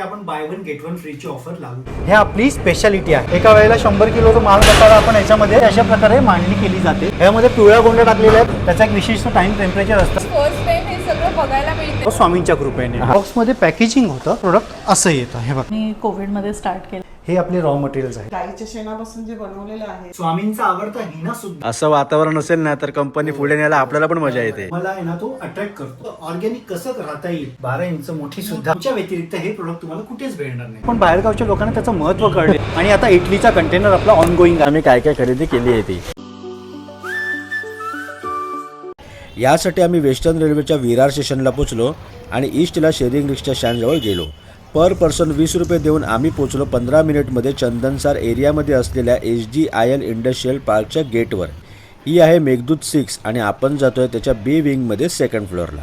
आपण buy one get one फ्रीची offer लागू हे आपली स्पेशालिटी आहे. एका वेळेला शंभर किलोचा माल मसाला आपण याच्यामध्ये अशा प्रकारे मांडणी केली जाते. यामध्ये पिवळ्या गोंड्या टाकलेल्या आहेत. त्याचा एक विशिष्ट टाइम टेम्परेचर असतं. फर्स्ट टाइम हे सगळं बघायला मिळतं. स्वामींच्या कृपेने. बॉक्समध्ये पॅकेजिंग होतं. प्रोडक्ट असं येतं. हे बघा. मी कोविडमध्ये स्टार्ट केलं. हे आपले रॉ मटेरियल्स आहे गाईच्या शेणापासून जे बनवलेलं आहे. स्वामींचा आवडता हिना सुद्धा. असं वातावरण असेल ना तर कंपनी पुढे न्यायला आपल्याला पण मजा येते. मला आहे ना तो अट्रॅक्ट करतो. ऑर्गॅनिक कसं राहता येईल? बारा इंच मोठी सुद्धा. तुमच्या व्यतिरिक्त हे प्रोडक्ट तुम्हाला कुठेच भेटणार नाही. पण बाहेरगावच्या लोकांना त्याचं महत्त्व कळले. आणि आता इटलीचा कंटेनर आपला ऑन गोईंग आम्ही काय काय खरेदी केली आहे ती? यासाठी आम्ही वेस्टर्न रेल्वेच्या विरार स्टेशनला पोचलो आणि ईस्टला शेअरिंग रिक्षा स्टँडजवळ गेलो. पर पर्सन वीस रुपये देऊन आम्ही पोचलो पंधरा मिनिटमध्ये चंदनसार एरियामध्ये असलेल्या H D I L industrial पार्कच्या गेटवर. ही आहे मेघदूत सिक्स आणि आपण जातोय त्याच्या बी विंगमध्ये सेकंड फ्लोअरला.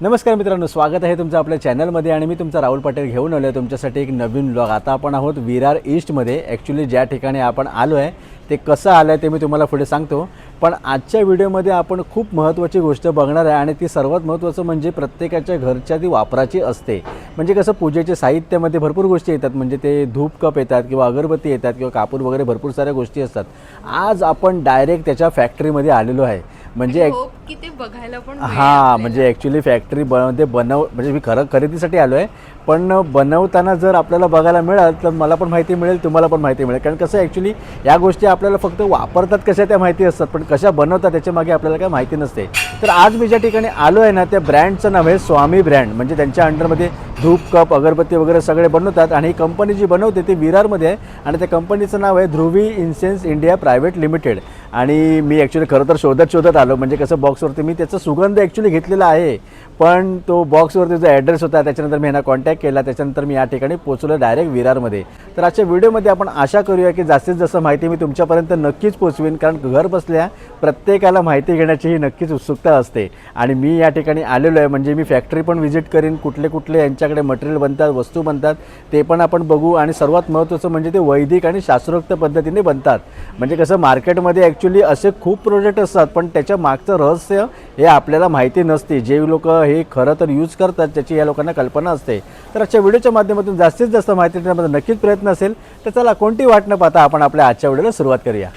नमस्कार मित्रांनो स्वागत आहे तुमचं आपल्या चॅनलमध्ये आणि मी तुमचा राहुल पाटील घेऊन आलो आहे तुमच्यासाठी एक नवीन ब्लॉग आता आपण आहोत विरार ईस्टमध्ये ॲक्च्युली ज्या ठिकाणी आपण आलो आहे ते कसं आलं आहे ते मी तुम्हाला पुढे सांगतो. पण आजच्या व्हिडिओमध्ये आपण खूप महत्त्वाची गोष्ट बघणार आहे आणि ती सर्वात महत्त्वाचं म्हणजे प्रत्येकाच्या घरच्या ती वापराची असते. म्हणजे कसं पूजेच्या साहित्यामध्ये भरपूर गोष्टी येतात. म्हणजे ते धूप कप येतात किंवा अगरबत्ती येतात किंवा कापूर वगैरे भरपूर साऱ्या गोष्टी असतात. आज आपण डायरेक्ट त्याच्या फॅक्टरीमध्ये आलेलो आहे. म्हणजे की ते बघायला पण मिळेल हा आपल्याला. म्हणजे ॲक्च्युली फॅक्टरी मध्ये बनव म्हणजे मी खरं खरेदीसाठी आलो आहे पण बनवताना जर आपल्याला बघायला मिळाल तर मला पण माहिती मिळेल तुम्हाला पण माहिती मिळेल. कारण कसं ॲक्च्युली या गोष्टी आपल्याला फक्त वापरतात कशा त्या माहिती असतात पण कशा बनवतात त्याच्यामागे आपल्याला काय माहिती नसते. तर आज मी ज्या ठिकाणी आलो आहे ना त्या ब्रँडचं नाव आहे स्वामी ब्रँड. म्हणजे त्यांच्या अंडरमध्ये धूप कप अगरबत्ती वगैरे सगळे बनवतात आणि ही कंपनी जी बनवते ती विरारमध्ये आहे आणि त्या कंपनीचं नाव आहे Dhruvi incense India private limited. आणि मी ॲक्च्युली खरं तर शोधत शोधत आलो. म्हणजे कसं बॉक्सवरती मी त्याचा सुगंध ॲक्च्युली घेतलेला आहे. पण तो बॉक्सवरती जो ॲड्रेस होता त्याच्यानंतर मी ह्यांना कॉन्टॅक्ट केला. त्याच्यानंतर मी या ठिकाणी पोचलो डायरेक्ट विरारमध्ये. तर आजच्या व्हिडिओमध्ये आपण आशा करूया की जास्तीत जास्त माहिती मी तुमच्यापर्यंत नक्कीच पोचवीन कारण घर बसल्या प्रत्येकाला माहिती घेण्याची ही नक्कीच उत्सुकता असते. आणि मी या ठिकाणी आलेलो आहे. म्हणजे मी फॅक्टरी पण व्हिजिट करीन. कुठले कुठले यांच्याकडे मटेरियल बनतात वस्तू बनतात ते पण आपण बघू. आणि सर्वात महत्त्वाचं म्हणजे ते वैदिक आणि शास्त्रोक्त पद्धतीने बनतात. म्हणजे कसं मार्केटमध्ये ॲक्च्युली असे खूप प्रोडक्ट असतात पण त्याच्या मागचं रहस्य हे आपल्याला माहिती नसते. जे लोक हे खरं तर यूज करतात त्याची या लोकांना कल्पना असते. तर आजच्या व्हिडिओच्या माध्यमातून जास्तीत जास्त माहिती देण्यामध्ये नक्कीच प्रयत्न असेल. तर चला कोणती वाट न पाहता आपण आपल्या आजच्या व्हिडिओला सुरुवात करूया.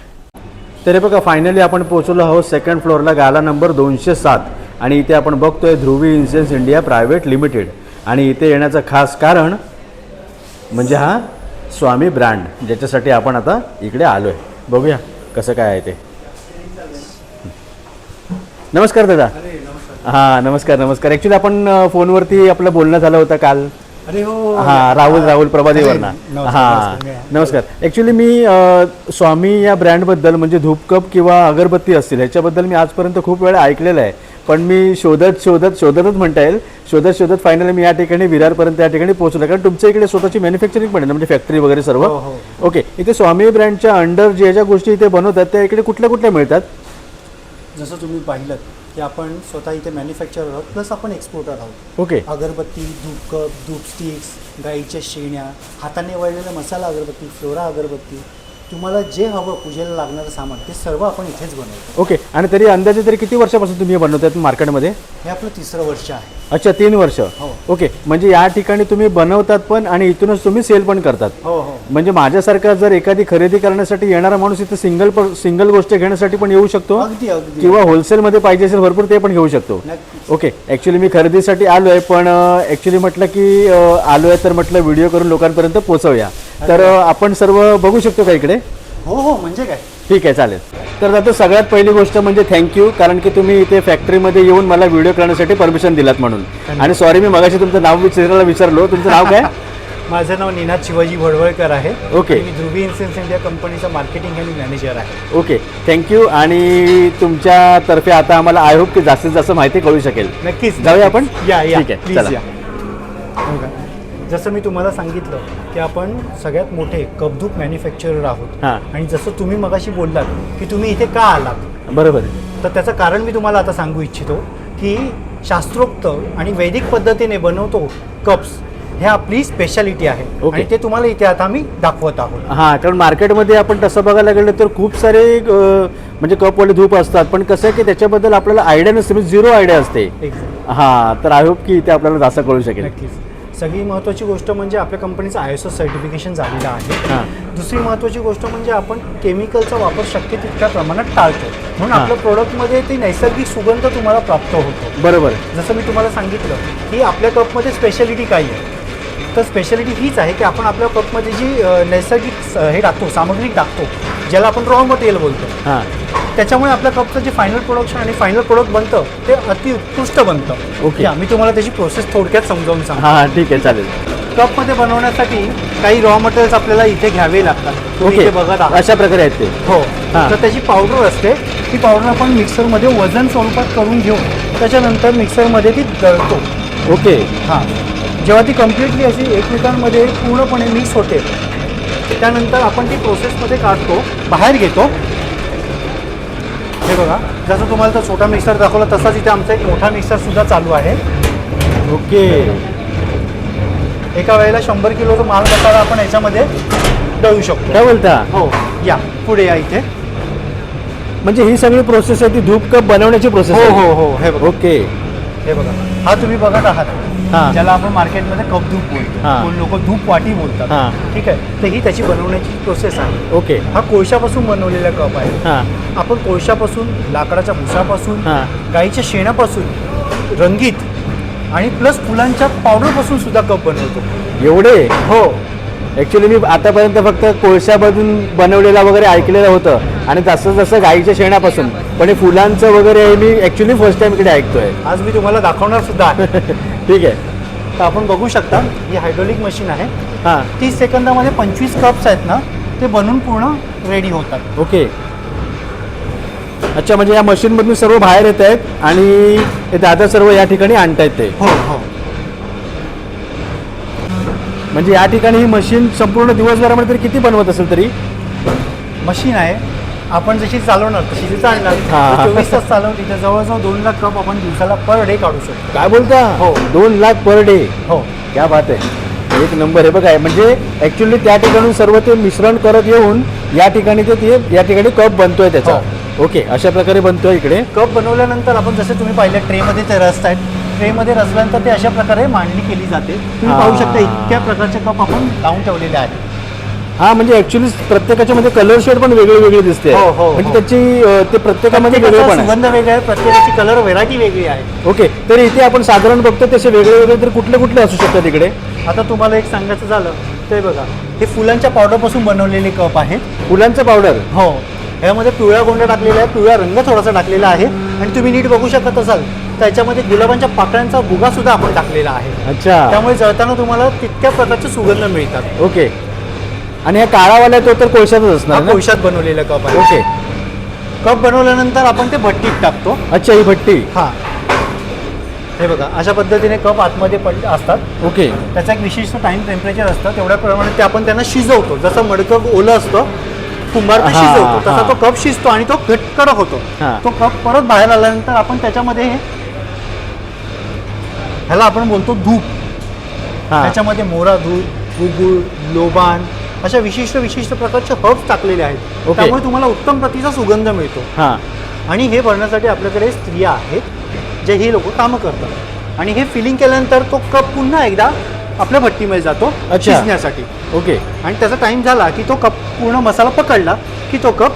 तरी बघा फायनली आपण पोहोचलो आहोत सेकंड फ्लोअरला गाला नंबर दोनशे सात. आणि इथे आपण बघतोय Dhruvi incense India private limited आणि इथे येण्याचं खास कारण म्हणजे हा स्वामी ब्रँड ज्याच्यासाठी आपण आता इकडे आलो आहे बघूया. कसं काय आहे ते? नमस्कार दादा. हां नमस्कार नमस्कार. ॲक्च्युली आपण फोनवरती आपलं बोलणं झालं होतं काल. अरे हो. हा राहुल राहुल प्रभादेवरना नमस्कार, हा नमस्कार. ॲक्च्युली मी स्वामी या ब्रँडबद्दल म्हणजे धूपकप किंवा अगरबत्ती असतील ह्याच्याबद्दल मी आजपर्यंत खूप वेळा ऐकलेलं आहे. पण मी शोधत शोधत शोधतच म्हणता येईल. शोधत शोधत फायनली मी या ठिकाणी विरारपर्यंत या ठिकाणी पोहोचलो. कारण तुमच्या इकडे स्वतःची मॅन्युफॅक्चरिंग पण आहे ना म्हणजे फॅक्टरी वगैरे सर्व. हो, हो. ओके इथे स्वामी ब्रँडच्या अंडर ज्या ज्या गोष्टी इथे बनवतात त्या इकडे कुठल्या कुठल्या मिळतात? जसं तुम्ही पाहिलं की आपण स्वतः इथे मॅन्युफॅक्चर आहोत प्लस आपण एक्सपोर्टर आहोत. ओके अगरबत्ती धूप कप धूप स्टिक्स गाईच्या शेण्या हाताने वळलेला मसाला अगरबत्ती फ्लोरा अगरबत्ती तुम्हाला जे हवं पूजेला लागणारं सामान ते सर्व आपण इथेच बनवतो. ओके. आणि तरी अंदाजे तरी किती वर्षापासून तुम्ही हे बनवतात मार्केटमध्ये? हे आपलं तिसरं वर्ष आहे. अच्छा तीन वर्ष? हो. ओके. म्हणजे या ठिकाणी तुम्ही बनवतात पण आणि इथूनच तुम्ही सेल पण करतात. हो हो. म्हणजे माझ्यासारखा जर एखादी खरेदी करण्यासाठी येणारा माणूस इथं सिंगल सिंगल गोष्ट घेण्यासाठी पण येऊ शकतो? अगदी अगदी. किंवा होलसेलमध्ये पाहिजे असेल भरपूर ते पण घेऊ शकतो. नक्कीच. ओके. ॲक्च्युली मी खरेदीसाठी आलो आहे पण ॲक्च्युली म्हटलं की आलो आहे तर म्हटलं व्हिडिओ करून लोकांपर्यंत पोहोचवूया. तर अ, आपण सर्व बघू शकतो का इकडे? हो हो. म्हणजे काय? ठीक आहे चालेल. तर आता सगळ्यात पहिली गोष्ट म्हणजे थँक्यू कारण की तुम्ही इथे फॅक्टरीमध्ये येऊन मला व्हिडिओ करण्यासाठी परमिशन दिलात म्हणून. आणि सॉरी मी मगाशी तुमचं नाव विचारायला विचारलो. तुमचं नाव काय? माझं नाव निनाद शिवाजी भडवळकर आहे. ओके. मी ध्रुवी इन्सेन्स इंडिया कंपनीचा मार्केटिंग आणि मॅनेजर आहे. ओके थँक्यू आणि तुमच्यातर्फे आता आम्हाला आय होप की जास्तीत जास्त माहिती कळू शकेल. नक्कीच जाऊया आपण? या या. ठीक आहे चला. या. हो? जसं मी तुम्हाला सांगितलं की आपण सगळ्यात मोठे कपधूप मॅन्युफॅक्चरर आहोत. हां. आणि जसं तुम्ही मगाशी बोललात की तुम्ही इथे का आलात? बरोबर. आहे तर त्याचं कारण मी तुम्हाला आता सांगू इच्छितो की शास्त्रोक्त आणि वैदिक पद्धतीने बनवतो कप्स हे आपली स्पेशालिटी आहे. ओके. आणि ते तुम्हाला इथे आता आम्ही दाखवत आहोत. हां कारण मार्केटमध्ये आपण तसं बघायला गेलं तर खूप सारे अ, म्हणजे कपवाले धूप असतात. पण कसं आहे की त्याच्याबद्दल आपल्याला आयडिया नसते म्हणजे झिरो आयडिया असते. Exactly. हां तर आय होप की इथे आपल्याला जास्त कळू शकेल. नक्कीच. सगळी महत्त्वाची गोष्ट म्हणजे आपल्या कंपनीचं आय एस ओ सर्टिफिकेशन झालेलं आहे. दुसरी महत्त्वाची गोष्ट म्हणजे आपण केमिकलचा वापर शक्य तितक्या प्रमाणात टाळतो. म्हणून. आपल्या प्रोडक्टमध्ये ती नैसर्गिक सुगंध तुम्हाला प्राप्त होतो. बरोबर. जसं मी तुम्हाला सांगितलं की आपल्या कपमध्ये स्पेशालिटी काय आहे? तर स्पेशालिटी हीच आहे की आपण आपल्या कपमध्ये जी नैसर्गिक हे टाकतो सामग्री टाकतो ज्याला आपण रॉ मटेरियल बोलतो. हां. त्याच्यामुळे आपल्या कपचं जे फायनल प्रोडक्शन आणि फायनल प्रोडक्ट बनतं ते अतिउत्कृष्ट बनतं. ओके. मी तुम्हाला त्याची प्रोसेस थोडक्यात समजावून सांगतो. हां ठीक आहे चालेल. कपमध्ये बनवण्यासाठी काही रॉ मटेरियल्स आपल्याला इथे घ्यावे लागतात. ओके बघत आहात. अशा प्रकारे आहेत ते. हो. हां. तर त्याची पावडर असते. ती पावडर आपण मिक्सरमध्ये वजन स्वरूपात करून घेऊन त्याच्यानंतर मिक्सरमध्ये ती दळतो. ओके हां. जेव्हा ती कम्प्लिटली अशी एकमेकांमध्ये पूर्णपणे मिक्स होते त्यानंतर आपण ती प्रोसेसमध्ये काढतो बाहेर घेतो. हे बघा जसं तुम्हाला तो छोटा मिक्सर दाखवला तसाच इथे आमचा एक मोठा मिक्सरसुद्धा चालू आहे. ओके. एका वेळेला शंभर किलोचा माल मसाला आपण याच्यामध्ये दळू शकतो. काय बोलता? हो या पुढे या इथे. म्हणजे ही सगळी प्रोसेस आहे ती धूप कप बनवण्याची प्रोसेस हो हो हो हे बघा. ओके. हे बघा. हा तुम्ही बघत आहात. हां. ज्याला आपण मार्केटमध्ये कप धूप बोलतो. हां. कोण लोक धूप वाटी बोलतात. हां. ठीक आहे? तर ही त्याची बनवण्याची प्रोसेस आहे. ओके. हा कोळशापासून बनवलेला कप आहे. हां. आपण कोळशापासून लाकडाच्या भुसापासून हां. गाईच्या शेणापासून रंगीत आणि प्लस फुलांच्या पावडरपासून सुद्धा कप बनवतो. एवढे? हो. ॲक्च्युली मी आतापर्यंत फक्त कोळशामधून बनवलेला वगैरे ऐकलेलं होतं आणि तसं जसं गाईच्या शेणापासून. पण हे फुलांचं वगैरे हे मी ॲक्च्युली फर्स्ट टाइम इकडे ऐकतोय. आज मी तुम्हाला दाखवणार सुद्धा आहे. ठीक आहे. तर आपण बघू शकता ही हायड्रोलिक मशीन आहे. हां. तीस सेकंदामध्ये पंचवीस कप्स आहेत ना ते बनून पूर्ण रेडी होतात. ओके. अच्छा म्हणजे या मशीनमधून सर्व बाहेर येत आहेत आणि हे दादा सर्व या ठिकाणी आणतायत ते. हो हो. म्हणजे या ठिकाणी ही मशीन संपूर्ण दिवसभरामध्ये तरी किती बनवत असेल तरी? मशीन आहे आपण जशी चालवणार तशी ती चालणार हा. चोवीस तास चालवली तर जवळजवळ दोन लाख कप आपण दिवसाला पर डे काढू शकतो. काय बोलता? हो. दोन लाख पर डे? हो. क्या बात आहे. एक नंबर आहे बघा म्हणजे ऍक्च्युली त्या ठिकाणून सर्व ते मिश्रण करत येऊन या ठिकाणी ते या ठिकाणी कप बनतोय त्याचा. ओके अशा प्रकारे बनतोय इकडे. कप बनवल्यानंतर आपण जसे तुम्ही पाहिलं ट्रेमध्ये ते रस आहेत ट्रेमध्ये रचल्यानंतर ते अशा प्रकारे मांडणी केली जाते. तुम्ही हा. पाहू शकता इतक्या प्रकारचे कप आपण लावून ठेवलेले आहेत. हा म्हणजे ऍक्च्युली प्रत्येकाच्या मध्ये कलर शेड पण वेगळी वेगळी दिसते. हो, हो, म्हणजे हो. त्याची अं, ते प्रत्येकामध्ये वेगळे प्रत्येकाचा पण आहे. सुगंध वेगळा आहे प्रत्येकाची कलर व्हेरायटी वेगळी आहे. ओके तर इथे आपण साधारण बघतो तसे वेगळे वेगळे तर कुठले कुठले असू शकतात इकडे? आता तुम्हाला एक सांगायचं झालं ते बघा. हे फुलांच्या पावडरपासून बनवलेले कप आहेत. फुलांचं पावडर हो. ह्यामध्ये पिवळ्या गोंडा टाकलेला आहे पिवळा रंग थोडासा टाकलेला आहे. आणि तुम्ही नीट बघू शकत असाल त्याच्यामध्ये गुलाबांच्या पाकळ्यांचा भुगा सुद्धा आपण टाकलेला आहे. अच्छा. त्यामुळे जळताना तुम्हाला तितक्या प्रकारचे सुगंध मिळतात. ओके आणि हा काळावाला तो तर कोळशातच असणार ना? कोळशात बनवलेला कप आहे. ओके. कप बनवल्यानंतर आपण ते भट्टीत टाकतो. अच्छा ही भट्टी. हा. हे बघा अशा पद्धतीने कप आतमध्ये पड असतात. ओके. त्याचा एक विशिष्ट टाइम टेम्परेचर असतं. तेवढ्या प्रमाणे ते आपण त्यांना शिजवतो. जसं मडकं ओलं असतं कुंभार ते हा, शिजवतो तसा हा. तो कप शिजतो आणि तो घट कडक होतो. हा. तो कप परत बाहेर आल्यानंतर आपण त्याच्यामध्ये हे ह्याला आपण बोलतो धूप. हा. त्याच्यामध्ये मोरा धूप गुगुळ लोबान अशा विशिष्ट विशिष्ट प्रकारचे हर्ब्स टाकलेले आहेत. त्यामुळे तुम्हाला उत्तम प्रतीचा सुगंध मिळतो. हा. आणि हे भरण्यासाठी आपल्याकडे स्त्रिया आहेत जे ही लोक कामं करतात. आणि हे फिलिंग केल्यानंतर तो कप पुन्हा एकदा आपल्या भट्टीमध्ये जातो अच्छा. शिजण्यासाठी. ओके आणि त्याचा टाइम झाला की तो कप पूर्ण मसाला पकडला की तो कप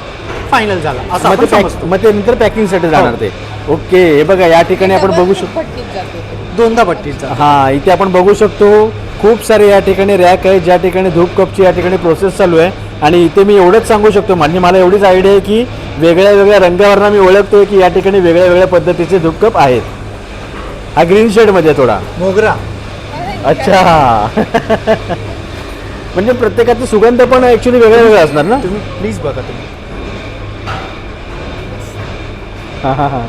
फायनल झाला. असं मग आपण ते पॅक- समजतो. मग ते नंतर पॅकिंगसाठी जाणार हो. ते. ओके हे बघा या ठिकाणी आपण बघू शकतो पट्टीत जाते ते. दोनदा भट्टीचा हा इथे आपण बघू शकतो खूप सारे या ठिकाणी रॅक आहे ज्या ठिकाणी धूप कपची या ठिकाणी प्रोसेस चालू आहे. आणि इथे मी एवढंच सांगू शकतो म्हणजे मला एवढीच आयडिया आहे की वेगळ्या वेगळ्या रंगावरनं मी ओळखतोय की या ठिकाणी वेगळ्या वेगळ्या पद्धतीचे धूप कप आहेत. हा ग्रीन शेडमध्ये आहे थोडा. मोगरा. अच्छा. म्हणजे प्रत्येकाचा सुगंध पण ऍक्च्युली वेगळा वेगळा असणार ना? तुम्ही प्लीज बघा तुम्ही. हा हा हा.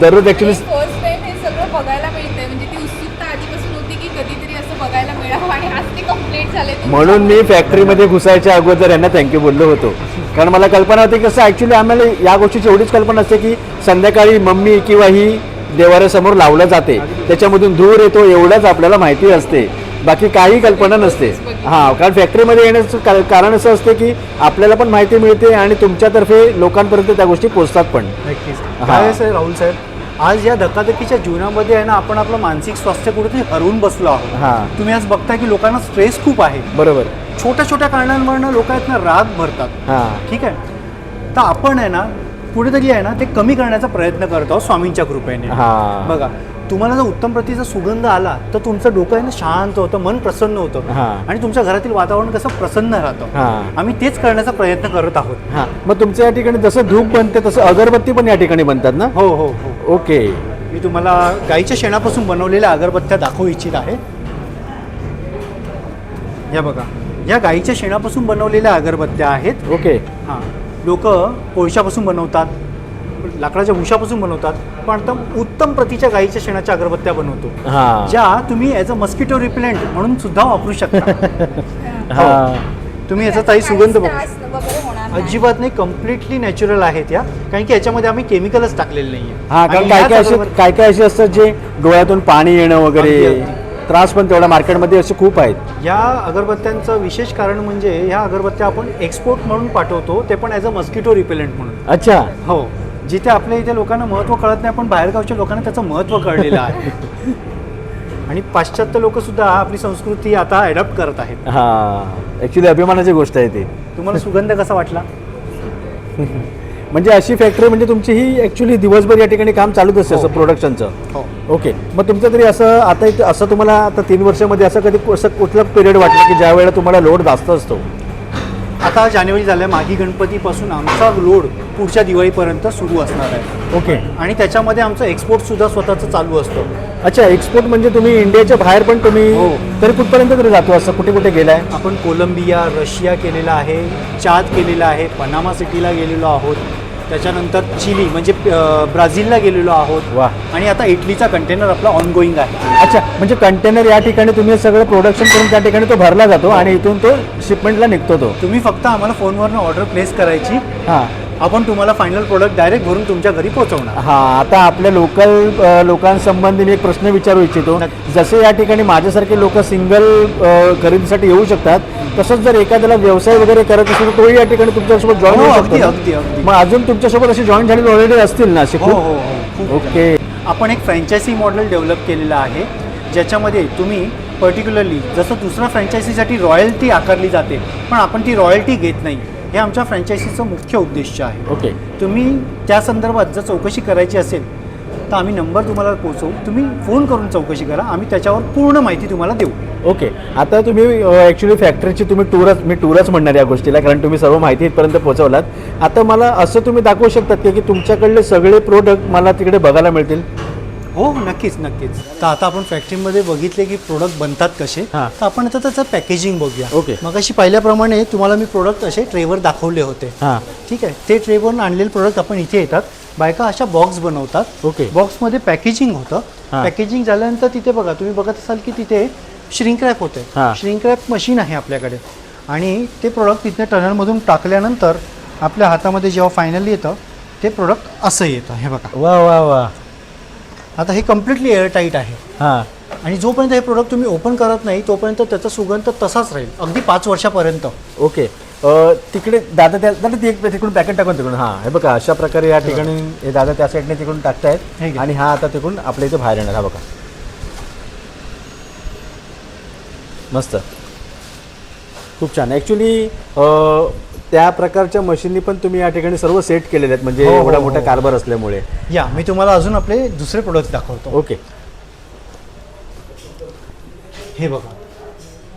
दररोज ऍक्च्युली फर्स्ट टाइम हे सगळं बघायला मिळतंय. म्हणजे ती उत्सुकता आधीपासून होती की कधीतरी असं बघायला मिळावं आणि आज ते कंप्लीट झाले म्हणून मी फॅक्टरीमध्ये घुसायच्या अगोदर यांना थँक्यू बोललो होतो. कारण मला कल्पना होती कसं ॲक्च्युली आम्हाला या गोष्टीची एवढीच कल्पना असते की संध्याकाळी मम्मी किंवा ही देवाऱ्यासमोर लावलं जाते. त्याच्यामधून धूर येतो एवढंच आपल्याला माहिती असते. बाकी काही कल्पना नसते. हां कारण फॅक्टरीमध्ये येण्याचं का- कारण असं असते की आपल्याला पण माहिती मिळते आणि तुमच्यातर्फे लोकांपर्यंत त्या गोष्टी पोचतात पण. नक्कीच. राहुल साहेब? आज या धकाधकीच्या जीवनामध्ये आहे ना आपण आपलं मानसिक स्वास्थ्य कुठेतरी हरवून बसलो आहोत. हां. तुम्ही आज बघता की लोकांना स्ट्रेस खूप आहे. बरोबर. छोट्या छोट्या कारणांवरनं लोक आहेत ना राग भरतात. हां. ठीक आहे? तर आपण आहे ना कुठेतरी आहे ना ते कमी करण्याचा प्रयत्न करत आहोत स्वामींच्या कृपेने. बघा तुम्हाला जर उत्तम प्रतीचा सुगंध आला तर तुमचं डोकं आहे ना शांत होतं मन प्रसन्न होतं. हां. आणि तुमच्या घरातील वातावरण कसं प्रसन्न राहतं. हां. आम्ही तेच करण्याचा प्रयत्न करत आहोत. हां. मग तुमच्या या ठिकाणी जसं धूप बनते तसं अगरबत्ती पण या ठिकाणी बनतात ना? हो हो हो. ओके. मी तुम्हाला गाईच्या शेणापासून बनवलेल्या अगरबत्त्या दाखवू इच्छित आहे. या बघा. या गाईच्या शेणापासून बनवलेल्या अगरबत्त्या आहेत. ओके. हां. लोक कोळशापासून बनवतात. लाकडाच्या भुशापासून बनवतात पण आता उत्तम प्रतीच्या गाईच्या शेणाच्या अगरबत्त्या बनवतो. हां. ज्या तुम्ही ॲज अ मस्किटो रिपेलेंट म्हणून सुद्धा वापरू शकता. हां. तुम्ही याचा काही सुगंध बघू. त्रास वगैरे होणार नाही. अजिबात नाही कम्प्लिटली नॅचरल आहेत या. कारण की याच्यामध्ये आम्ही केमिकलच टाकलेलं नाहीये. हा कारण असे अगरबत्त्या- काय काय असे असतात जे डोळ्यातून पाणी येणं वगैरे अगदी. त्रास पण तेवढा मार्केटमध्ये असे खूप आहेत. या अगरबत्त्यांचं विशेष कारण म्हणजे ह्या अगरबत्त्या आपण एक्सपोर्ट म्हणून पाठवतो ते पण ॲज अ मस्किटो रिपेलेंट म्हणून. अच्छा. हो. जिथे आपल्या इथे लोकांना महत्त्व कळत नाही पण बाहेरगावच्या लोकांना त्याचं महत्त्व कळलेलं आहे. आणि पाश्चात्य लोक सुद्धा आपली संस्कृती आता अडॉप्ट करत आहेत. हा ॲक्च्युली अभिमानाची गोष्ट आहे ती. तुम्हाला सुगंध कसा वाटला? म्हणजे अशी फॅक्टरी म्हणजे तुमची ही ॲक्च्युली दिवसभर या ठिकाणी काम चालूच असते असं हो. प्रोडक्शनचं हो. ओके मग तुमचं तरी असं आता इथं असं तुम्हाला आता तीन वर्षामध्ये असं कधी असं कुठला पिरियड वाटलं की ज्या वेळेला तुम्हाला लोड जास्त असतो? आता जानेवारी झाल्या मागी गणपतीपासून आमचा लोड पुढच्या दिवाळीपर्यंत सुरू असणार आहे. ओके. आणि त्याच्यामध्ये आमचं एक्सपोर्ट सुद्धा स्वतःचं चालू असतं. अच्छा एक्सपोर्ट म्हणजे तुम्ही इंडियाच्या बाहेर पण तुम्ही हो. तरी कुठपर्यंत तरी जातो असं कुठे कुठे गेलाय? आपण कोलंबिया रशिया केलेला आहे चाद केलेला आहे पनामा सिटीला गेलेलो आहोत. त्याच्यानंतर चिली म्हणजे ब्राझीलला गेलेलो आहोत. वा. आणि आता इटलीचा कंटेनर आपला ऑनगोईंग आहे. अच्छा म्हणजे कंटेनर या ठिकाणी तुम्ही सगळं प्रोडक्शन करून त्या ठिकाणी तो भरला जातो आणि इथून तो शिपमेंटला निघतो तो. तुम्ही फक्त आम्हाला फोनवरनं ऑर्डर प्लेस करायची. हां. आपण तुम्हाला फायनल प्रोडक्ट डायरेक्ट भरून तुमच्या घरी पोहोचवणार हा आता आपल्या लोकल लोकांसंबंधी मी एक प्रश्न विचारू इच्छितो. जसे या ठिकाणी माझ्यासारखे लोक सिंगल खरेदीसाठी येऊ शकतात तसंच जर एखाद्याला व्यवसाय वगैरे करत असेल तर तोही या ठिकाणी तुमच्यासोबत जॉईन हो, होऊ अगदी, शकतो अगदी, ना? अगदी. मग अजून तुमच्यासोबत असे जॉईन झालेले ऑलरेडी असतील ना असे हो खूप? हो हो ओके आपण एक फ्रँचायसी मॉडेल डेव्हलप केलेलं आहे ज्याच्यामध्ये तुम्ही पर्टिक्युलरली जसं दुसऱ्या फ्रँचायसीसाठी रॉयल्टी आकारली जाते पण आपण ती रॉयल्टी घेत नाही हे आमच्या फ्रँचायसीचं मुख्य उद्देश आहे. ओके. तुम्ही त्या संदर्भात जर चौकशी करायची असेल तर आम्ही नंबर तुम्हाला पोचवू तुम्ही फोन करून चौकशी करा. आम्ही त्याच्यावर पूर्ण माहिती तुम्हाला देऊ. ओके. आता तुम्ही ॲक्च्युली फॅक्टरीची तुम्ही टूरच मी टूरच म्हणणार या गोष्टीला कारण तुम्ही सर्व माहिती इथपर्यंत पोहोचवलात. आता मला असं तुम्ही दाखवू शकतात की की तुमच्याकडले सगळे प्रोडक्ट मला तिकडे बघायला मिळतील? हो नक्कीच नक्कीच. तर आता आपण फॅक्टरीमध्ये बघितले की प्रोडक्ट बनतात कसे. हां. तर आपण आता त्याचं पॅकेजिंग बघूया. ओके. मग अशी पाहिल्याप्रमाणे तुम्हाला मी प्रोडक्ट असे ट्रेवर दाखवले होते. हां. ठीक आहे. ते ट्रेवरून आणलेले प्रोडक्ट आपण इथे येतात. बायका अशा बॉक्स बनवतात. ओके. बॉक्समध्ये पॅकेजिंग होतं. हां. पॅकेजिंग झाल्यानंतर तिथे बघा तुम्ही बघत असाल की तिथे श्रिंक रॅप होते. हां. श्रिंक रॅप मशीन आहे आपल्याकडे. आणि ते प्रोडक्ट तिथे टनलमधून टाकल्यानंतर आपल्या हातामध्ये जेव्हा फायनली येतं ते प्रोडक्ट असं येतं. हे बघा. वा वा वा. आता हे कम्प्लिटली एअरटाईट आहे. हां. आणि जोपर्यंत हे प्रोडक्ट तुम्ही ओपन करत नाही तोपर्यंत त्याचा सुगंध तसाच राहील. अगदी पाच वर्षापर्यंत. ओके. अ, तिकडे दादा त्या दादा ती एक तिकडून पॅकेट टाकून तिकडून. हां हे बघा अशा प्रकारे या ठिकाणी हे दादा त्या साईडने तिकडून हे टाकतायत. आणि हा आता तिकडून आपल्या इथे बाहेर येणार. हा बघा. मस्त. खूप छान. ॲक्च्युली त्या प्रकारच्या मशीननी पण तुम्ही या ठिकाणी सर्व सेट केलेले आहेत. म्हणजे हो, हो, एवढा हो. मोठा कारभार असल्यामुळे. या मी तुम्हाला अजून आपले दुसरे प्रोडक्ट दाखवतो. ओके. हे बघा.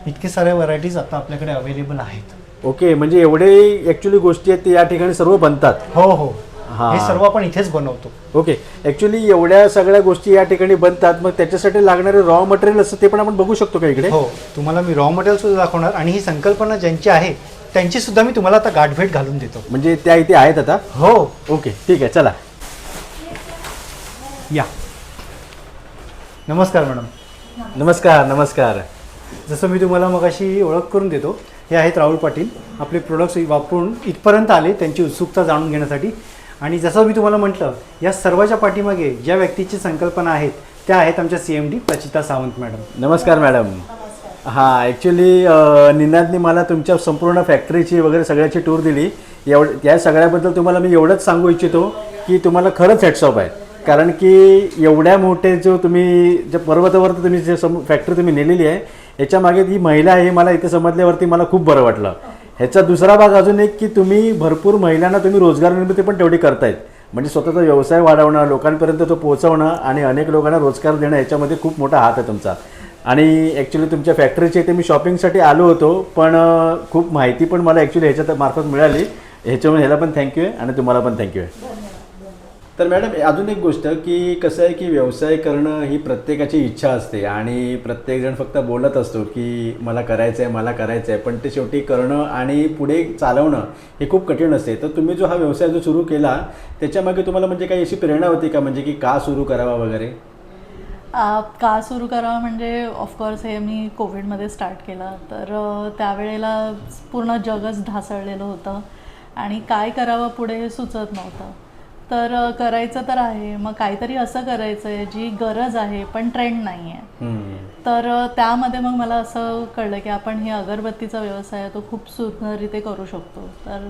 इतके साऱ्या व्हरायटीज आता आपल्याकडे अवेलेबल आहेत. ओके म्हणजे एवढे ॲक्च्युली गोष्टी आहेत ते या ठिकाणी सर्व बनतात. हो हो. हा. हे सर्व आपण इथेच बनवतो. ओके ॲक्च्युली एवढ्या सगळ्या गोष्टी या ठिकाणी बनतात मग त्याच्यासाठी लागणारे रॉ मटेरियल असतं ते पण आपण बघू शकतो का इकडे? हो तुम्हाला मी रॉ मटेरियल सुद्धा दाखवणार आणि ही संकल्पना ज्यांची आहे त्यांची सुद्धा मी तुम्हाला आता गाठभेट घालून देतो. म्हणजे त्या इथे आहेत आता? हो. ओके ठीक आहे चला. या. नमस्कार मॅडम. नमस्कार नमस्कार. जसं मी तुम्हाला मग अशी ओळख करून देतो हे आहेत राहुल पाटील. आपले प्रोडक्ट्स वापरून इथपर्यंत आले त्यांची उत्सुकता जाणून घेण्यासाठी. आणि जसं मी तुम्हाला म्हटलं या सर्वाच्या पाठीमागे ज्या व्यक्तीची संकल्पना आहेत त्या आहेत आमच्या C M D Prachita Sawant madam. नमस्कार मॅडम. हां ॲक्च्युली निनादनी मला तुमच्या संपूर्ण फॅक्टरीची वगैरे सगळ्याची टूर दिली. एवढ या सगळ्याबद्दल तुम्हाला मी एवढंच सांगू इच्छितो की तुम्हाला खरंच हेडसॉप आहे. कारण की एवढ्या मोठे जो तुम्ही जे पर्वतावर तुम्ही जे सम फॅक्टरी तुम्ही नेलेली आहे याच्या मागे ती महिला आहे मला इथे समजल्यावरती मला खूप बरं वाटलं. ह्याचा दुसरा भाग अजून एक की तुम्ही भरपूर महिलांना तुम्ही रोजगार निर्मिती पण तेवढी करतायत. म्हणजे स्वतःचा व्यवसाय वाढवणं लोकांपर्यंत तो पोहोचवणं आणि अनेक लोकांना रोजगार देणं याच्यामध्ये खूप मोठा हात आहे तुमचा. आणि ॲक्च्युली तुमच्या फॅक्टरीच्या इथे मी शॉपिंगसाठी आलो होतो पण खूप माहिती पण मला ॲक्च्युली ह्याच्यात मार्फत मिळाली. ह्याच्यामुळे ह्याला पण थँक्यू आहे आणि तुम्हाला पण थँक्यू आहे. तर मॅडम अजून एक गोष्ट की कसं आहे की व्यवसाय करणं ही प्रत्येकाची इच्छा असते आणि प्रत्येकजण फक्त बोलत असतो की मला करायचं आहे मला करायचं आहे पण ते शेवटी करणं आणि पुढे चालवणं हे खूप कठीण असते. तर तुम्ही जो हा व्यवसाय जो सुरू केला त्याच्यामागे तुम्हाला म्हणजे काही अशी प्रेरणा होती का? म्हणजे की का सुरू करावा वगैरे? का सुरू करावं म्हणजे ऑफकोर्स हे मी कोविडमध्ये स्टार्ट केलं. तर त्यावेळेला पूर्ण जगच ढासळलेलं होतं आणि काय करावं पुढे हे सुचत नव्हतं. तर करायचं तर आहे. मग काहीतरी असं करायचं आहे जी गरज आहे पण ट्रेंड नाही आहे. तर त्यामध्ये मग मला असं कळलं की आपण हे अगरबत्तीचा व्यवसाय आहे तो खूप सुंदररीते करू शकतो. तर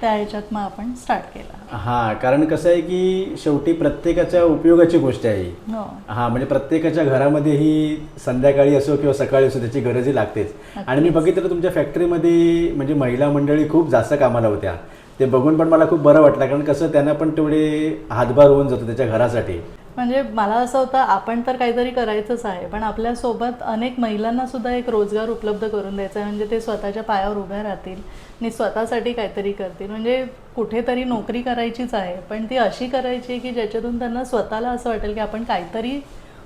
त्या ह्याच्यात मग आपण स्टार्ट केला. हां कारण कसं आहे की शेवटी प्रत्येकाच्या उपयोगाची गोष्ट आहे ही. हो. म्हणजे प्रत्येकाच्या घरामध्ये ही संध्याकाळी असो किंवा सकाळी असो त्याची गरजही लागतेच. आणि मी बघितलं तुमच्या फॅक्टरीमध्ये म्हणजे महिला मंडळी खूप जास्त कामाला होत्या. ते बघून पण मला खूप बरं वाटलं कारण कसं त्यांना पण तेवढे हातभार होऊन जातो त्याच्या घरासाठी. म्हणजे मला असं होतं आपण तर काहीतरी करायचंच आहे पण आपल्यासोबत अनेक महिलांना सुद्धा एक रोजगार उपलब्ध करून द्यायचा आहे. म्हणजे ते स्वतःच्या पायावर उभ्या राहतील आणि स्वतःसाठी काहीतरी करतील. म्हणजे कुठेतरी नोकरी करायचीच आहे पण ती अशी करायची की ज्याच्यातून त्यांना स्वतःला असं वाटेल की आपण काहीतरी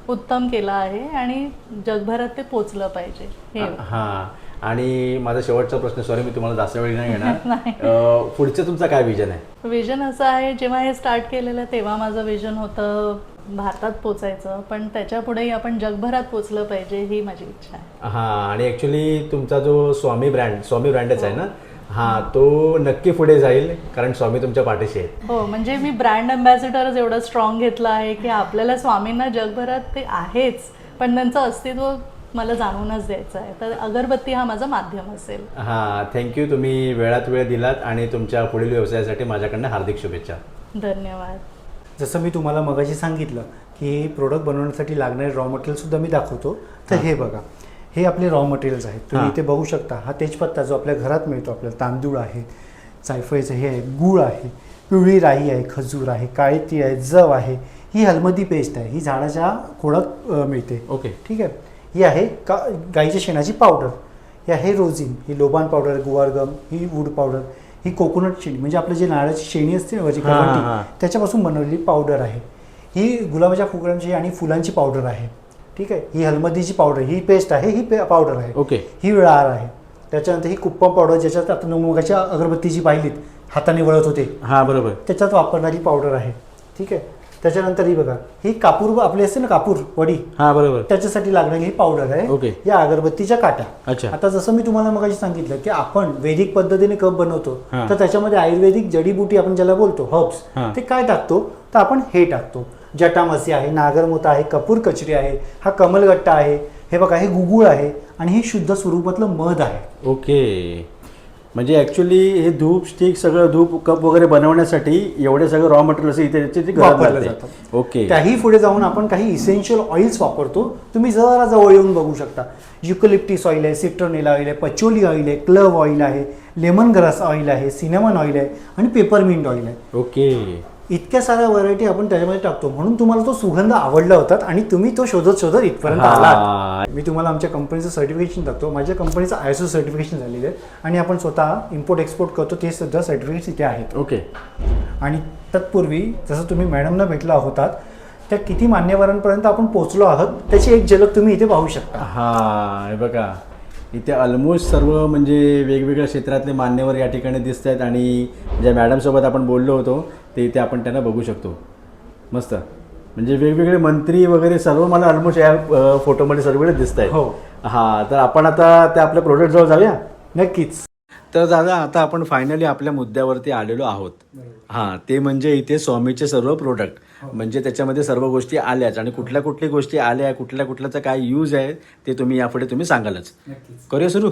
उत्तम केलं आहे आणि जगभरात ते पोचलं पाहिजे. हे हा आणि माझा शेवटचा प्रश्न सॉरी मी तुम्हाला जास्त वेळ नाही घेणार पुढचं तुमचा काय विजन आहे? विजन असं आहे जेव्हा हे स्टार्ट केलेलं तेव्हा माझं विजन होतं भारतात पोचायचं पण त्याच्या पुढेही आपण जगभरात पोचलं पाहिजे ही माझी इच्छा आहे. हा आणि ॲक्च्युली तुमचा जो स्वामी ब्रँड स्वामी ब्रँडच आहे ना हा. तो नक्की पुढे जाईल कारण स्वामी तुमच्या पाठीशी आहेत. हो म्हणजे मी ब्रँड अम्बॅसिडरच एवढं स्ट्रॉंग घेतलं आहे की आपल्याला स्वामींना जगभरात ते आहेच पण त्यांचं अस्तित्व मला जाणूनच द्यायचं आहे. तर अगरबत्ती हा माझा माध्यम असेल. हां थँक्यू तुम्ही वेळात वेळ दिलात आणि तुमच्या पुढील व्यवसायासाठी माझ्याकडनं हार्दिक शुभेच्छा. धन्यवाद. जसं मी तुम्हाला मगाशी सांगितलं की हे प्रोडक्ट बनवण्यासाठी लागणारे रॉ मटेरियलसुद्धा मी दाखवतो. तर हे. बघा हे आपले रॉ मटेरियल्स आहेत. तुम्ही. इथे बघू शकता हा तेजपत्ता जो आपल्या घरात मिळतो आपल्याला तांदूळ आहे जायफळचं हे आहे गूळ आहे पिवळी राई आहे खजूर आहे काळी तीळ आहे जव आहे ही हलमदी पेस्ट आहे. ही झाडाच्या खोडात मिळते. ओके. ठीक आहे? ही आहे का गाईच्या शेणाची पावडर ही आहे रोझिन ही लोबान पावडर गुवारगम ही वूड पावडर ही कोकोनट शेणी म्हणजे आपलं जे नारळाची शेणी असते ना हां. त्याच्यापासून बनवलेली पावडर आहे. ही गुलाबाच्या फुगड्यांची आणि फुलांची पावडर आहे. ठीक आहे? ही हलमदीची पावडर ही पेस्ट आहे ही पे पावडर आहे. ओके. ही विळार आहे. त्याच्यानंतर ही कुप्पम पावडर ज्याच्यात आता मगाच्या अगरबत्तीची पाहिलीत हाताने वळत होते. हां बरोबर. त्याच्यात वापरणारी पावडर आहे. ठीक आहे? त्याच्यानंतर ही बघा ही कापूर आपली असते ना कापूर वडी हां बरोबर त्याच्यासाठी लागणारी ही पावडर आहे ओके. या अगरबत्तीच्या काट्या अच्छा. आता जसं मी तुम्हाला मगाशी सांगितलं की आपण वैदिक पद्धतीने कप बनवतो हां. तर त्याच्यामध्ये आयुर्वेदिक जडीबुटी आपण ज्याला बोलतो हर्ब्स हां. ते काय टाकतो तर आपण हे टाकतो जटामसी आहे नागरमोता आहे कपूर कचरी आहे हा कमलगट्टा आहे हे बघा हे गुगुळ आहे आणि हे शुद्ध स्वरूपातलं मध आहे ओके म्हणजे ॲक्च्युली हे धूप स्टिक सगळं धूप कप वगैरे बनवण्यासाठी एवढे सगळं रॉ मटेरियल असं इथे वापरलं. ओके त्याही पुढे जाऊन आपण काही इसेन्शियल ऑइल्स वापरतो. तुम्ही जरा जवळ येऊन बघू शकता. युकलिप्टिस ऑइल आहे सिट्रोनेल ऑइल आहे पचोली ऑइल आहे क्लव ऑइल आहे लेमन ग्रास ऑइल आहे सिनेमन ऑइल आहे आणि पेपरमिंट ऑइल आहे. ओके इतक्या साऱ्या व्हरायटी आपण त्याच्यामध्ये टाकतो. म्हणून तुम्हाला तो सुगंध आवडला होता आणि तुम्ही तो शोधत शोधत इथपर्यंत. आलात. मी तुम्हाला आमच्या कंपनीचं सर्टिफिकेशन टाकतो. माझ्या कंपनीचं आय एस ओ सर्टिफिकेशन झालेलं आहे. आणि आपण स्वतः इम्पोर्ट एक्सपोर्ट करतो. ते सुद्धा सर्टिफिकेट्स इथे आहेत. ओके. आणि तत्पूर्वी जसं तुम्ही मॅडमना भेटला होतात त्या किती मान्यवरांपर्यंत आपण पोहोचलो आहोत त्याची एक झलक तुम्ही इथे पाहू शकता. हे बघा. इथे ऑलमोस्ट सर्व म्हणजे वेगवेगळ्या क्षेत्रातले मान्यवर या ठिकाणी दिसत आहेत आणि ज्या मॅडमसोबत आपण बोललो होतो ते इथे आपण त्यांना बघू शकतो. मस्त. म्हणजे वेगवेगळे मंत्री वगैरे सर्व मला ऑलमोस्ट या फोटोमध्ये सर्व दिसत आहेत. हो. हा तर आपण आता त्या आपल्या प्रोडक्ट जवळ जाऊया? नक्कीच. तर दादा आता आपण फायनली आपल्या मुद्द्यावरती आलेलो आहोत. हां ते म्हणजे इथे स्वामीचे सर्व प्रोडक्ट म्हणजे त्याच्यामध्ये सर्व गोष्टी आल्याच आणि कुठल्या कुठल्या गोष्टी आल्या कुठल्या कुठल्याचा काय यूज आहे ते तुम्ही यापुढे तुम्ही सांगालच. करूया सुरू?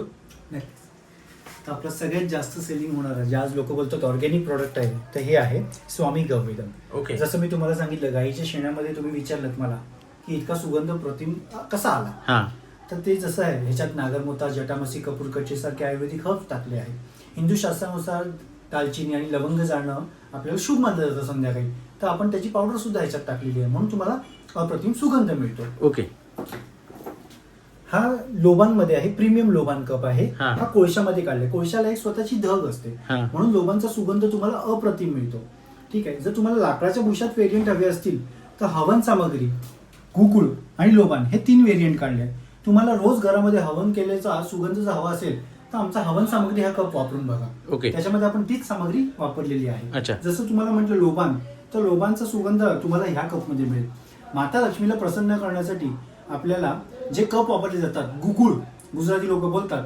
तर आपलं सगळ्यात जास्त सेलिंग होणार जे आज लोक बोलतात ऑर्गॅनिक प्रॉडक्ट आहे तर हे आहे स्वामी गवेदम ओके. जसं मी तुम्हाला सांगितलं गाईच्या शेणामध्ये तुम्ही विचारलं मला की इतका सुगंध प्रतिम कसा आला? हां. तर ते जसं आहे ह्याच्यात नागरमोता जटामसी कपूरकच्चे सारखे आयुर्वेदिक हर्ब टाकले आहे हिंदू शास्त्रानुसार दालचिनी आणि लवंग जाणं आपल्याला शुभ मानलं जातं संध्याकाळी. तर आपण त्याची पावडर सुद्धा ह्याच्यात टाकलेली आहे. म्हणून तुम्हाला अप्रतिम सुगंध मिळतो. ओके. हा लोबांमध्ये आहे प्रीमियम लोबान कप आहे. हा. हा कोळशामध्ये काढलाय. कोळशाला एक स्वतःची धग असते. हा. म्हणून लोबांचा सुगंध तुम्हाला अप्रतिम मिळतो. ठीक आहे? जर तुम्हाला लाकडाच्या भुशात व्हेरियंट हवे असतील तर हवन सामग्री गुकुळ आणि लोबान हे तीन व्हेरियंट काढले आहेत. तुम्हाला रोज घरामध्ये हवन केल्याचा सुगंध जर हवा असेल तर आमचा हवन सामग्री हा कप वापरून बघा. ओके. त्याच्यामध्ये आपण तीच सामग्री वापरलेली आहे. अच्छा. जसं तुम्हाला म्हटलं लोबान तर लोबानचा सुगंध तुम्हाला ह्या कपमध्ये मिळेल. माता लक्ष्मीला प्रसन्न करण्यासाठी आपल्याला जे कप वापरले जातात गुकुळ गुजराती लोक बोलतात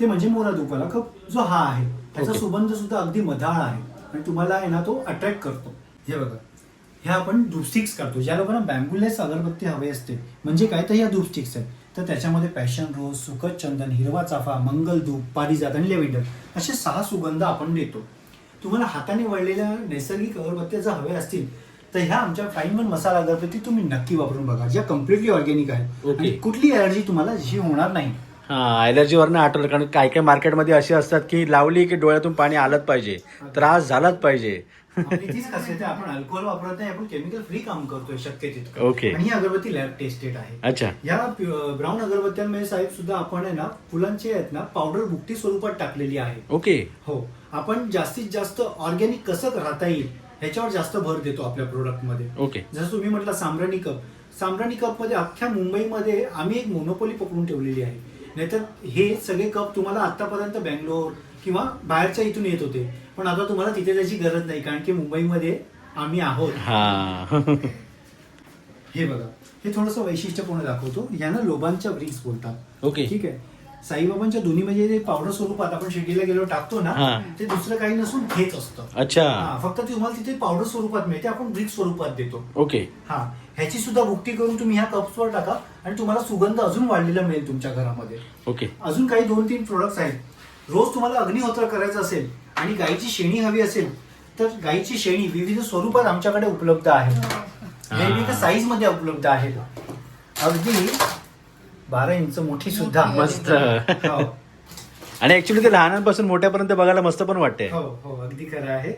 ते म्हणजे मोरा दुपाला कप जो हा आहे. त्याचा ओके. सुगंध सुद्धा अगदी मधाळ आहे. आणि तुम्हाला आहे ना तो अट्रॅक्ट करतो. हे बघा. ह्या आपण धूपस्टिक्स करतो. ज्या लोकांना बॅम्बुलेस अगरबत्ती हवी असते. म्हणजे काय? तर ह्या धूपस्टिक्स आहेत. तर त्याच्यामध्ये पॅशन रोज सुकत चंदन हिरवा चाफा मंगल धूप पारिजात आणि लेव्हेंडर असे सहा सुगंध आपण देतो. तुम्हाला हाताने वळलेल्या नैसर्गिक अगरबत्त्या जर हव्या असतील तर ह्या आमच्या फाईन वन मसाला अगरबत्ती तुम्ही नक्की वापरून बघा. ज्या कम्प्लिटली ऑर्गॅनिक. आणि कुठली एलर्जी तुम्हाला जी होणार नाही. हां ॲलर्जीवरनं आठवलं कारण काय काय मार्केटमध्ये अशी असतात की लावली की डोळ्यातून पाणी आलंच पाहिजे. त्रास झालाच पाहिजे. आपली तीच खासियत आहे आपण अल्कोहोल वापरत नाही आपण केमिकल फ्री काम करतोय शक्य तितकं. ओके. आणि ही अगरबत्ती लॅब टेस्टेड आहे. अच्छा. या ब्राऊन अगरबत्त्यांमध्ये साहेब सुद्धा आपण आहे ना फुलांचे आहेत ना पावडर बुकटी स्वरूपात टाकलेली आहे. ओके हो. आपण जास्तीत जास्त ऑर्गॅनिक कसं राहता येईल ह्याच्यावर जास्त भर देतो आपल्या प्रोडक्टमध्ये ओके जसं तुम्ही म्हटलं साम्राणी कप साम्राणी कपमध्ये अख्ख्या मुंबईमध्ये आम्ही एक मोनोपोली पकडून ठेवलेली आहे. नाहीतर हे सगळे कप तुम्हाला आतापर्यंत बँगलोर किंवा बाहेरच्या इथून येत होते. पण आता तुम्हाला तिथे जायची गरज नाही कारण की मुंबईमध्ये आम्ही आहोत. हां. हे बघा हे थोडंसं वैशिष्ट्यपूर्ण दाखवतो. यांना लोबांच्या ब्रिक्स बोलतात. ओके. ठीक आहे? साईबाबांच्या दोन्ही म्हणजे ते पावडर स्वरूपात आपण शिर्डीला गेलो टाकतो ना हा. ते दुसरं काही नसून हेच असतं. अच्छा. हा, फक्त तुम्हाला तिथे पावडर स्वरूपात मिळते आपण ब्रिक स्वरूपात देतो. ओके. हा ह्याची सुद्धा भुकटी करून तुम्ही ह्या कप्सवर टाका आणि तुम्हाला सुगंध अजून वाढलेला मिळेल तुमच्या घरामध्ये. ओके. अजून काही दोन तीन प्रोडक्ट्स आहेत. रोज तुम्हाला अग्निहोत्र करायचं असेल आणि गाईची शेणी हवी असेल तर गाईची शेणी विविध स्वरूपात आमच्याकडे उपलब्ध आहे. वेगवेगळ्या साईजमध्ये उपलब्ध आहेत अगदी बारा इंच मोठी सुद्धा. मस्त. हो. आणि ऍक्च्युली ते लहानांपासून मोठ्यापर्यंत बघायला मस्त पण वाटते हो हो अगदी खरं आहे.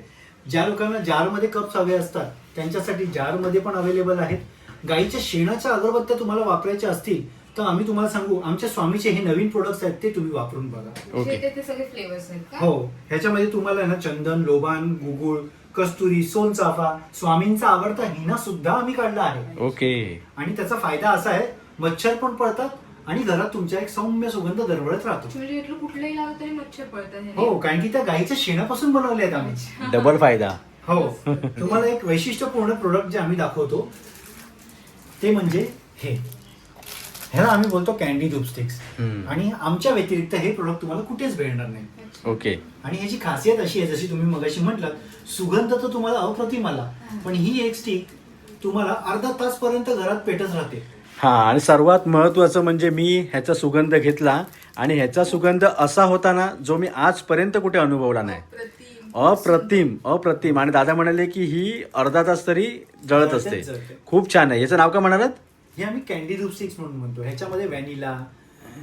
ज्या लोकांना जारमध्ये कप्स हवे असतात त्यांच्यासाठी जारमध्ये पण अवेलेबल आहेत. गाईच्या शेणाच्या अगरबत्त्या तुम्हाला वापरायच्या असतील तर आम्ही तुम्हाला सांगू आमच्या स्वामीचे हे नवीन प्रोडक्ट्स आहेत ते तुम्ही वापरून बघा. ते सगळे फ्लेवर्स आहेत का? हो ह्याच्यामध्ये तुम्हाला ना चंदन लोबान गुगुळ कस्तुरी सोनचाफा स्वामींचा आवडता हिना सुद्धा आम्ही काढला आहे. ओके आणि त्याचा फायदा असा आहे मच्छर पण पडतात आणि घरात तुमच्या एक सौम्य सुगंध दरवळत राहतो. म्हणजे इथलं कुठलंही लावलं तरी मच्छर पडतात ह्याने. हो कारण की त्या गाईच्या शेणापासून बनवले आहेत आम्ही. डबल फायदा. हो तुम्हाला एक वैशिष्ट्यपूर्ण प्रोडक्ट जे आम्ही दाखवतो ते म्हणजे हे. ह्याला आम्ही बोलतो कॅन्डी धूपस्टिक्स हम्म. आणि आमच्या व्यतिरिक्त हे प्रोडक्ट तुम्हाला कुठेच भेटणार नाही. ओके. आणि ह्याची खासियत अशी आहे जशी तुम्ही मगाशी म्हटलं सुगंध तर तुम्हाला अप्रतिम आला पण ही एक स्टिक तुम्हाला अर्धा तास पर्यंत घरात पेटत राहते. हा आणि सर्वात महत्वाचं म्हणजे मी ह्याचा सुगंध घेतला आणि ह्याचा सुगंध असा होता ना जो मी आजपर्यंत कुठे अनुभवला नाही. अप्रतिम. अप्रतिम अप्रतिम. आणि दादा म्हणाले की ही अर्धा तास तरी जळत असते. जळते. खूप छान आहे. याचं नाव काय म्हणालात? हे आम्ही कॅन्डी धूपस्टिक्स म्हणून म्हणतो. ह्याच्यामध्ये व्हॅनिला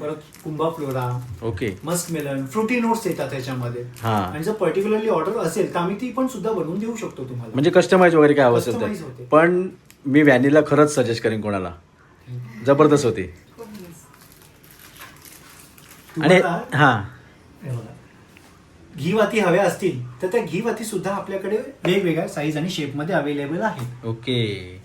परत कुंभा flora okay musk melon fruity notes येतात त्याच्यामध्ये हा. आणि जर पर्टिक्युलरली ऑर्डर असेल तर आम्ही ती पण सुद्धा बनवून देऊ शकतो तुम्हाला. म्हणजे कस्टमाइज वगैरे काय असेल Customize तर होते. पण मी व्हॅनिला खरंच सजेस्ट करेन कोणाला. जबरदस्त होती. खूप मस्त. आणि तुम्हाला- हा. हे बघा. घी वाती हव्या असतील तर त्या घी वाती सुद्धा आपल्याकडे वेगवेगळ्या साईज आणि शेपमध्ये अवेलेबल आहेत. ओके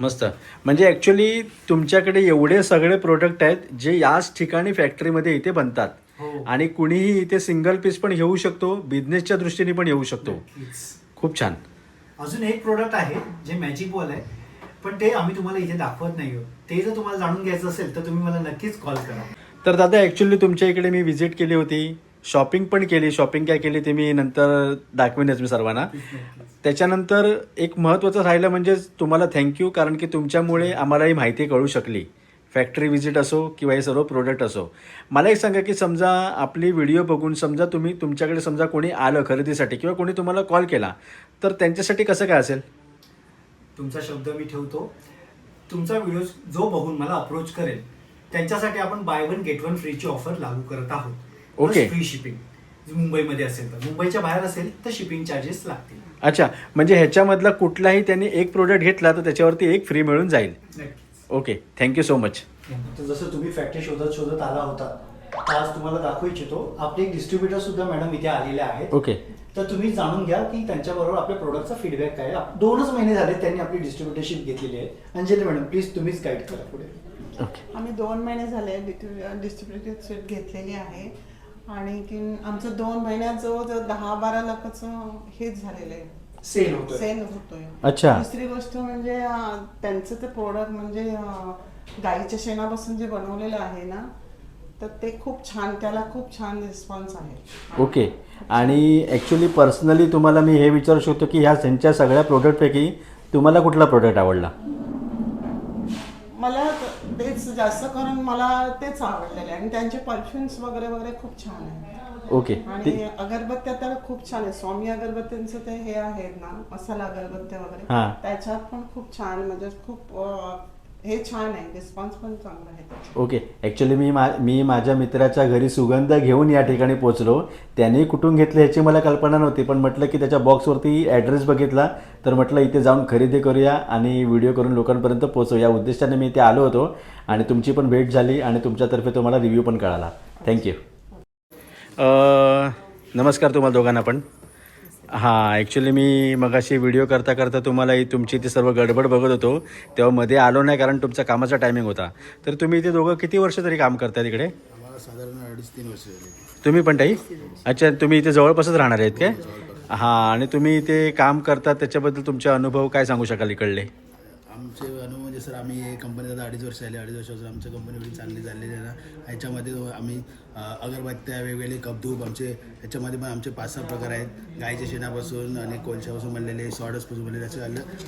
मस्त म्हणजे ॲक्च्युली तुमच्याकडे एवढे सगळे प्रोडक्ट आहेत जे याच ठिकाणी फॅक्टरीमध्ये इथे बनतात हो. आणि कुणीही इथे सिंगल पीस पण घेऊ शकतो बिझनेसच्या दृष्टीने पण येऊ शकतो. खूप छान अजून एक प्रोडक्ट आहे जे मॅजिक बॉल आहे पण ते आम्ही तुम्हाला इथे दाखवत नाही. ते जर तुम्हाला जाणून घ्यायचं असेल तर तुम्ही मला नक्कीच कॉल करा तर दादा ॲक्च्युली तुमच्या इकडे मी व्हिजिट केली होती शॉपिंग पण केली. शॉपिंग काय केली ते मी नंतर दाखवेनच मी सर्वांना. त्याच्यानंतर एक महत्त्वाचं राहिलं म्हणजे तुम्हाला थँक्यू कारण की तुमच्यामुळे आम्हाला ही माहिती कळू शकली. फॅक्टरी व्हिजिट असो किंवा हे सर्व प्रोडक्ट असो. मला एक सांगा की समजा आपली व्हिडिओ बघून समजा तुम्ही तुमच्याकडे समजा कोणी आलं खरेदीसाठी किंवा कोणी तुम्हाला कॉल केला तर त्यांच्यासाठी कसं काय असेल? तुमचा शब्द मी ठेवतो. तुमचा व्हिडिओ जो बघून मला अप्रोच करेल त्यांच्यासाठी आपण बाय वन गेट वन फ्रीची ऑफर लागू करत आहोत. Okay. फ्री शिपिंग मुंबईमध्ये असेल तर. मुंबईच्या बाहेर असेल तर शिपिंग चार्जेस लागतील. अच्छा. म्हणजे ह्याच्यामधला कुठलाही त्यांनी एक प्रोडक्ट घेतला तर त्याच्यावरती एक फ्री मिळून जाईल. ओके थँक्यू सो मच तर जसं तुम्ही फॅक्टरी शोधत शोधत आला होता आज तुम्हाला दाखवू इच्छितो आपले एक डिस्ट्रीब्युटर सुद्धा मॅडम इथे आलेले आहेत. ओके तर तुम्ही जाणून घ्या की त्यांच्याबरोबर आपल्या प्रोडक्टचा फीडबॅक काय दोनच महिने झाले त्यांनी आपली डिस्ट्रीब्युटरशिप घेतलेली आहे. अंजली मॅडम प्लीज तुम्हीच गाईड करा पुढे. ओके आम्ही दोन महिने झाले डिस्ट्रीब्युटेड घेतलेली आहे. आणि की आमचं दोन महिन्यात जवळ दहा बारा लाखाचं हेच झालेलं आहे. सेल होतोय. सेल होतोय. अच्छा. दुसरी गोष्ट म्हणजे त्यांचं ते प्रोडक्ट म्हणजे गाईच्या शेणापासून जे बनवलेलं आहे ना तर ते खूप छान त्याला खूप छान रिस्पॉन्स आहे. ओके. आणि ॲक्च्युली पर्सनली तुम्हाला मी हे विचारू शकतो की ह्या त्यांच्या सगळ्या प्रोडक्टपैकी तुम्हाला कुठला प्रोडक्ट आवडला? मला तेच जास्त करून मला तेच आवडलेले आणि त्यांचे परफ्युम्स वगैरे वगैरे खूप छान आहे ओके. आणि अगरबत्त्या तर खूप छान आहे स्वामी अगरबत्त्यांचं ते हे आहेत ना मसाला अगरबत्त्या वगैरे. हा. त्याच्यात पण खूप छान म्हणजे खूप अं, हे छान आहे रिस्पॉन्स पण चांगला आहे त्याचा. ओके ॲक्च्युली मी मा मी माझ्या मित्राच्या घरी सुगंध घेऊन या ठिकाणी पोचलो. त्यांनी कुठून घेतलं ह्याची मला कल्पना नव्हती पण म्हटलं की त्याच्या बॉक्सवरती ॲड्रेस बघितला तर म्हटलं इथे जाऊन खरेदी करूया आणि व्हिडिओ करून लोकांपर्यंत पोचवू या उद्देशाने मी इथे आलो होतो आणि तुमची पण भेट झाली आणि तुमच्यातर्फे तुम्हाला रिव्ह्यू पण कळाला. थँक्यू नमस्कार तुम्हाला दोघांना पण. हां ॲक्च्युली मी मगाशी व्हिडिओ करता करता तुम्हाला ही तुमची ती सर्व गडबड बघत होतो. तेव्हा मध्ये आलो नाही कारण तुमचा कामाचा टायमिंग होता. तर तुम्ही इथे दोघं किती वर्ष तरी काम करता तिकडे? आम्हाला साधारण अडीच तीन वर्ष झाली. तुम्ही पण ताई? अच्छा तुम्ही इथे जवळपासच राहणार आहेत काय? हां आणि तुम्ही इथे काम करता त्याच्याबद्दल तुमचे अनुभव काय सांगू शकाल इकडले? आमचे अनुभव म्हणजे सर आम्ही कंपनीत आता अडीच वर्ष झाले अडीच वर्षापासून आमच्या कंपनी चाललेली आहे ना ह्याच्यामध्ये आम्ही अगरबत्त्या वेगवेगळे कपधूप आमचे ह्याच्यामध्ये पण आमचे पाच सहा प्रकार आहेत. गायच्या शेणापासून आणि कोळशापासून बनलेले सॉडसपासून बनलेले असे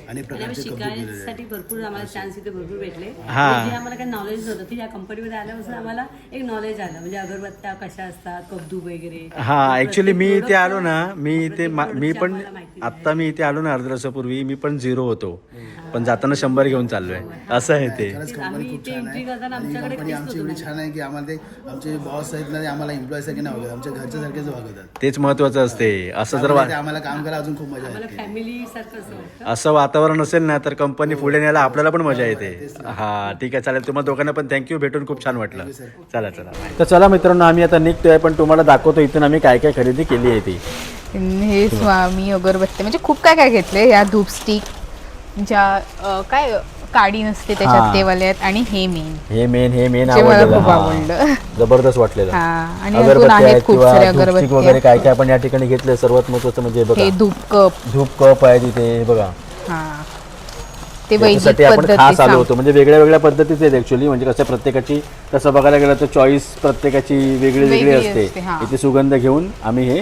अनेक प्रकारचे कपधूप दिलेले आहेत. शिकायसाठी भरपूर आम्हाला चान्स इथे भरपूर भेटले. हा. म्हणजे आम्हाला काही नॉलेज नव्हतं. की या कंपनीमध्ये आल्यापासून आम्हाला एक नॉलेज आलं. म्हणजे अगरबत्त्या कशा असतात कपदूप वगैरे. हां ॲक्च्युली मी इथे आलो ना मी इथे मा- पण आत्ता मी इथे आलो ना अर्ध्या वर्षापूर्वी मी पण झिरो होतो. पण जाताना शंभर घेऊन चाललोय. असं आहे ते. खरंच तेच कंपनी आम्ही खूप छान आहे. आणि आमच्याकडे कंपनी आमची एवढी छान आहे की आम्हाला ते आमचे बॉस आहेत आम्हाला सारखे नाही वागत आमच्या घरच्यासारखेच वागवतात तेच महत्वाचं असते. असं जर वा आम्हाला काम करायला अजून खूप मजा आम्हाला येते. फॅमिली सारखं असं वातावरण असेल ना तर कंपनी पुढे न्यायला आपल्याला पण मजा येते. हा ठीक आहे चालेल. तुम्हाला दोघांना पण थँक्यू भेटून खूप छान वाटलं. चला चला. तर चला मित्रांनो आम्ही आता निघतोय. पण तुम्हाला दाखवतो इथून आम्ही काय काय खरेदी केली आहे ती. हे स्वामी अगरबत्ती. म्हणजे खूप काय काय घेतले या धूप स्टिक ज्या अ, काय काडी नसते हा. त्याच्यात ते वाले आहेत आणि हे मेन हे मेन हे मेन जे मला आवडलेलं. खूप हा. आवडलं. जबरदस्त वाटलेलं. हा. आणि अजून अगरबत्त्या आहेत आहेत खूप किंवा साऱ्या धूपस्टिक अगरबत्त्या. वगैरे काय काय आपण या ठिकाणी घेतलं सर्वात महत्वाचं म्हणजे हे बघा हे धूप कप धूप कप आहे तिथे हे बघा. हा. ते त्याच्यासाठी आपण खास आलो होतो. म्हणजे वेगळ्या वेगळ्या पद्धतीचे आहेत ऍक्च्युली म्हणजे कसं प्रत्येकाची तसं बघायला गेलं तर चॉईस प्रत्येकाची वेगळी वेगळी असते. इथे सुगंध घेऊन आम्ही हे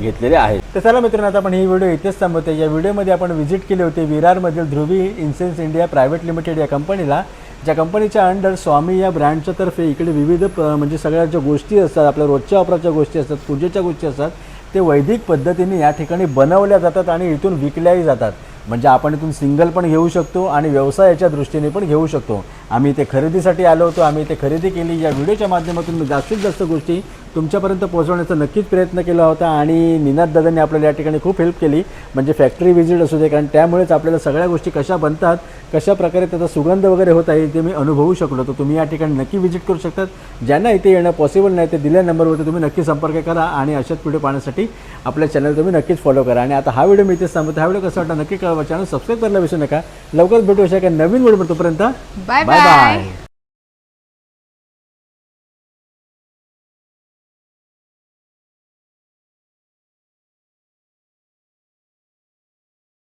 घेतलेले आहेत. तर चला मित्रांनो आता आपण ही व्हिडिओ इथेच थांबवते या व्हिडिओमध्ये आपण व्हिजिट केली होती विरारमधील Dhruvi incense India private limited या कंपनीला ज्या कंपनीच्या अंडर स्वामी या ब्रँडच्या तर्फे इकडे विविध म्हणजे सगळ्या ज्या गोष्टी असतात आपल्या रोजच्या वापराच्या गोष्टी असतात पूजेच्या गोष्टी असतात ते वैदिक पद्धतीने या ठिकाणी बनवल्या जातात आणि इथून विकल्याही जातात. म्हणजे आपण इथून सिंगल पण घेऊ शकतो आणि व्यवसायाच्या दृष्टीने पण घेऊ शकतो. आम्ही इथे खरेदीसाठी आलो होतो आम्ही इथे खरेदी केली. या व्हिडिओच्या माध्यमातून मी जास्तीत जास्त गोष्टी तुमच्यापर्यंत पोहोचवण्याचा नक्कीच प्रयत्न केला होता आणि निनाद दादांनी आपल्याला या ठिकाणी खूप हेल्प केली. म्हणजे फॅक्टरी व्हिजिट असू दे कारण त्यामुळेच आपल्याला सगळ्या गोष्टी कशा बनतात कशा प्रकारे त्याचा सुगंध वगैरे होत आहे ते मी अनुभवू शकलो. तर तुम्ही या ठिकाणी नक्की व्हिजिट करू शकतात. ज्यांना इथे येणं पॉसिबल नाही ते दिल्या नंबरवरती तुम्ही नक्की संपर्क करा आणि अशाच व्हिडिओ पाहण्यासाठी आपल्या चॅनल तुम्ही नक्कीच फॉलो करा. आणि आता हा व्हिडिओ मी इथेच थांबतो हा व्हिडिओ कसा वाटला नक्की कळवा. चॅनल सबस्क्राईब करायला विसरू नका. लवकरच भेटू अशा एका नवीन व्हिडिओ तोपर्यंत बाय बाय